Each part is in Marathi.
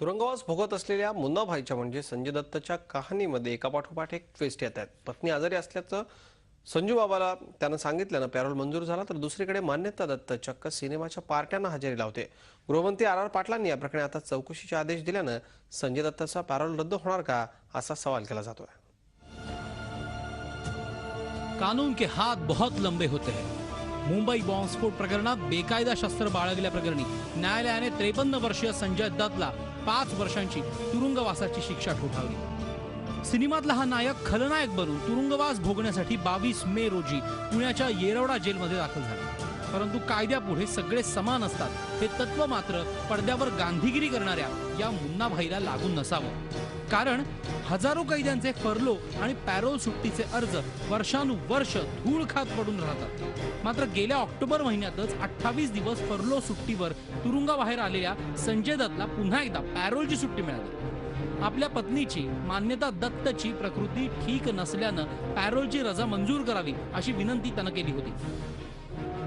तुरुंगवास भोगत असलेल्या मुन्ना भाईच्या म्हणजे संजय दत्तच्या कहाणीमध्ये एकापाठोपाठ एक ट्विस्ट येत आहेत. पत्नी आजारी असल्याचं संजू बाबाला त्यानं सांगितल्यानं पॅरोल मंजूर झाला तर दुसरीकडे मान्यता दत्त चक्क सिनेमाच्या पार्ट्यांना हजेरी लावते. गृहमंत्री आर आर पाटलांनी या प्रकरणी आता चौकशीचे आदेश दिल्यानं संजय दत्ताचा पॅरोल रद्द होणार का असा सवाल केला जातोय. कानून के हाथ बहुत लंबे होते हैं. मुंबई बॉम्बस्फोट प्रकरणात बेकायदा शस्त्र बाळगल्या प्रकरणी न्यायालयाने त्रेपन्न वर्षीय संजय दत्तला पाच वर्षांची तुरुंगवासाची शिक्षा ठोठावली. सिनेमातला हा नायक खलनायक बनून तुरुंगवास भोगण्यासाठी बावीस मे रोजी पुण्याच्या येरवडा जेलमध्ये दाखल झाला. परंतु कायद्यापुढे सगळे समान असतात हे तत्व मात्र पडद्यावर गांधीगिरी करणाऱ्या या मुन्नाभाईला लागून नसावं. कारण हजारो कैद्यांचे फरलो आणि पॅरोल सुट्टीचे अर्ज वर्षानुवर्ष धूळ खात पडून राहतात. मात्र गेल्या ऑक्टोबर महिन्यातच अठ्ठावीस दिवस फरलो सुट्टीवर तुरुंगाबाहेर आलेल्या संजय दत्तला पुन्हा एकदा पॅरोलची सुट्टी मिळाली. आपल्या पत्नीची मान्यता दत्तची प्रकृती ठीक नसल्यानं पॅरोलची रजा मंजूर करावी अशी विनंती त्यानं केली होती.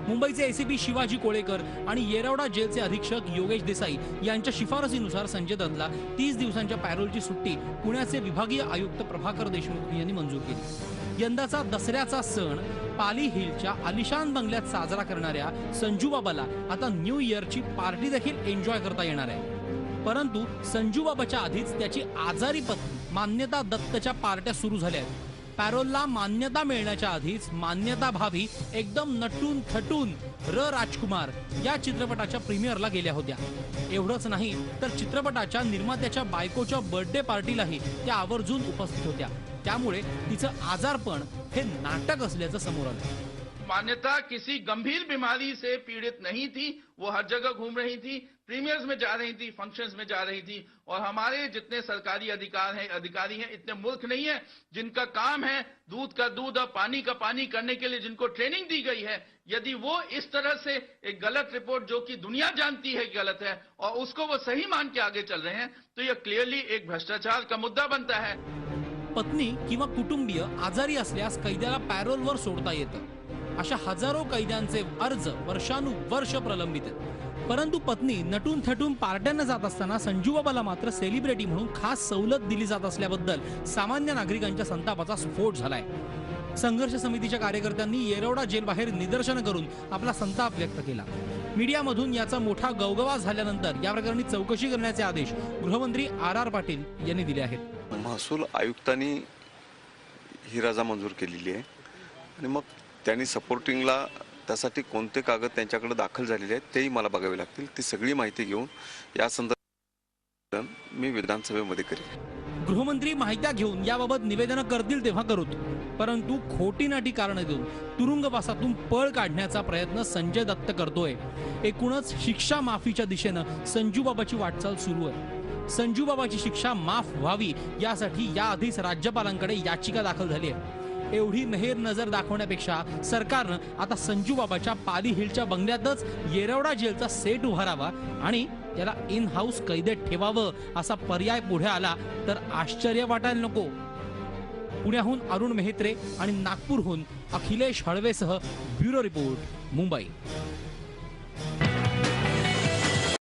मुंबईचे एसीपी शिवाजी कोळेकर आणि येरवडा जेलचे अधीक्षक योगेश देसाई यांच्या शिफारसीनुसार संजय दत्तला तीस दिवसांच्या पॅरोलची सुट्टी पुण्याचे विभागीय आयुक्त प्रभाकर देशमुख यांनी मंजूर केली. यंदाचा दसऱ्याचा सण पाली हिलच्या आलिशान बंगल्यात साजरा करणाऱ्या संजू बाबाला आता न्यू इयरची पार्टी देखील एन्जॉय करता येणार आहे. परंतु संजू बाबाच्या आधीच त्याची आजारी पत्नी मान्यता दत्तच्या पार्ट्या सुरू झाल्या आहेत. पॅरोलला मान्यता मिळण्याच्या आधीच मान्यता भावी एकदम नटून थटून र. राजकुमार या चित्रपटाच्या प्रीमियरला गेल्या होत्या. एवढंच नाही तर चित्रपटाच्या निर्मात्याच्या बायकोच्या बर्थडे पार्टीलाही त्या आवर्जून उपस्थित होत्या. त्यामुळे तिचं आजारपण हे नाटक असल्याचं समोर आलं. मान्यता किसी गंभीर बीमारी से पीड़ित नहीं थी, वो हर जगह घूम रही थी, प्रीमियर्स में जा रही थी, फ़ंक्शंस में जा रही थी, और हमारे जितने सरकारी अधिकार हैं, अधिकारी हैं, इतने मूर्ख नहीं है, जिनका काम है दूध का दूध और पानी का पानी करने के लिए जिनको ट्रेनिंग दी गई है, यदि वो इस तरह से एक गलत रिपोर्ट जो कि दुनिया जानती है गलत है, और उसको वो सही मान के आगे चल रहे हैं तो यह क्लियरली एक भ्रष्टाचार का मुद्दा बनता है। पत्नी किंवा कुटुंबीय आजारी असल्यास कैद्याला पॅरोलवर सोडता येतं. अशा हजारो कैद्यांचे अर्ज वर्षानुवर्ष प्रलंबित आहेत. परंतु पत्नी नटून थटून पार्ट्यांना जात असताना संजूबाबाला मात्र सेलिब्रिटी म्हणून खास सवलत दिली जात असल्याबद्दल सामान्य नागरिकांच्या संतापाचा स्फोट झालाय. संघर्ष समितीच्या कार्यकर्त्यांनी येरवडा जेलबाहेर निदर्शनं करून आपला संताप व्यक्त केला. मीडियामधून याचा मोठा गवगवा झाल्यानंतर या प्रकरणी चौकशी करण्याचे आदेश गृहमंत्री आर आर पाटील यांनी दिले आहेत. महसूल आयुक्तांनी ही रजा मंजूर केलेली आहे. आणि मग त्यांनी सपोर्टिंगला त्यासाठी कोणते कागद त्यांच्याकडे दाखल झालेले आहेत तेही मला बघावे लागतील. ती सगळी माहिती घेऊन या संदर्भात मी विधानसभेमध्ये करेन. गृहमंत्री माहित्या घेऊन याबाबत निवेदनं करतील तेव्हा करू परंतु खोटी नाटी कारणं देऊन तुरुंगवासातून पळ काढण्याचा प्रयत्न संजय दत्त करतोय. एकूणच शिक्षा माफीच्या दिशेनं संजूबाबाची वाटचाल सुरू आहे. संजूबाबाची शिक्षा माफ व्हावी यासाठी याआधीच राज्यपालांकडे याचिका दाखल झाली आहे. एवढी मेहेर नजर दाखवण्यापेक्षा सरकारनं आता संजू बाबाच्या पाली हिलच्या बंगल्यातच येरवडा जेलचा सेट उभारावा आणि त्याला इन हाऊस कैदेत ठेवावं असा पर्याय पुढे आला तर आश्चर्य वाटायला नको. पुण्याहून अरुण मेहत्रे आणि नागपूरहून अखिलेश हळवेसह ब्युरो रिपोर्ट मुंबई.